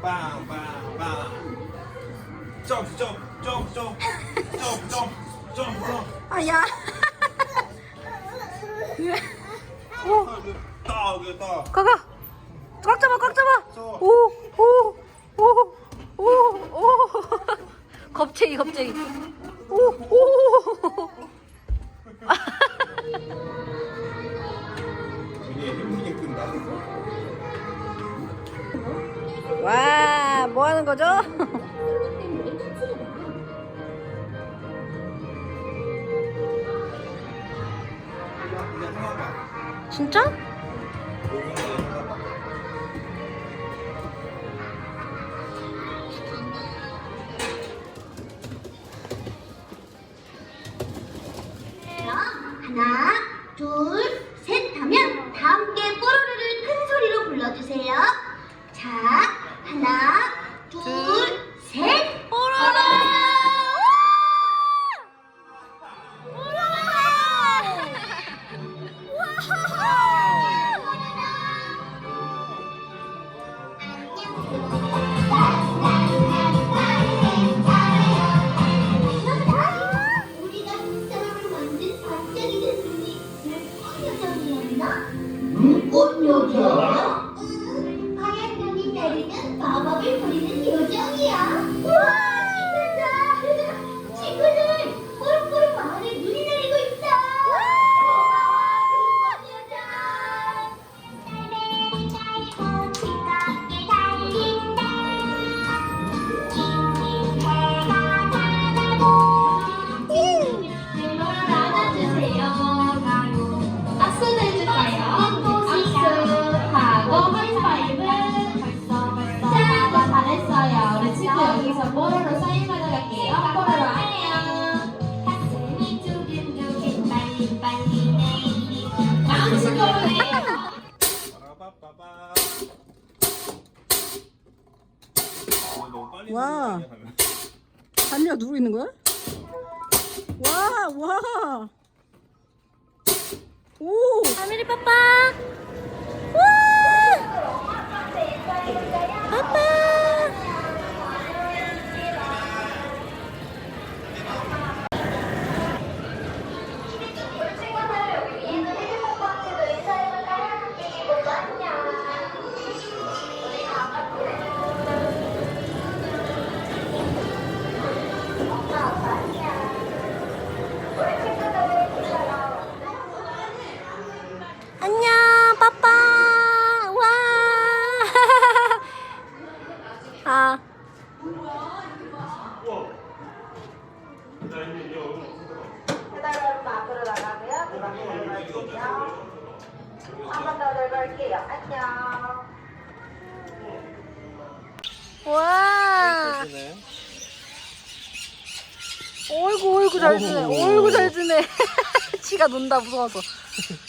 빵빵빵 점프 점프 점프 점프 점프 점프 점프 점프 아, 야. 오, 딱 여기 딱 가가. 꽉 잡아, 꽉 잡아. 저. 오, 오, 오, 오, 오. 겁쟁이, 겁쟁이. 오, 오. 이게 힘들게 끈다 와, 뭐 하는 거죠? 진짜? 하나, 둘, 셋. 둘, 셋. 뽀로로! 우리가 뒷사람을 만든 반짝이는 눈이 눈꽃 요정이었나? 눈꽃 요정? 응, 하얀 눈이 내리는 마법을 와. 담이야 누르 있는 거야? 와, 와. 오. 아메리 빠빠. 한번더 내려갈게요. 안녕. 와. 어이구, 어이구 잘 주네. 어이구 잘 주네. 지가 논다 무서워서.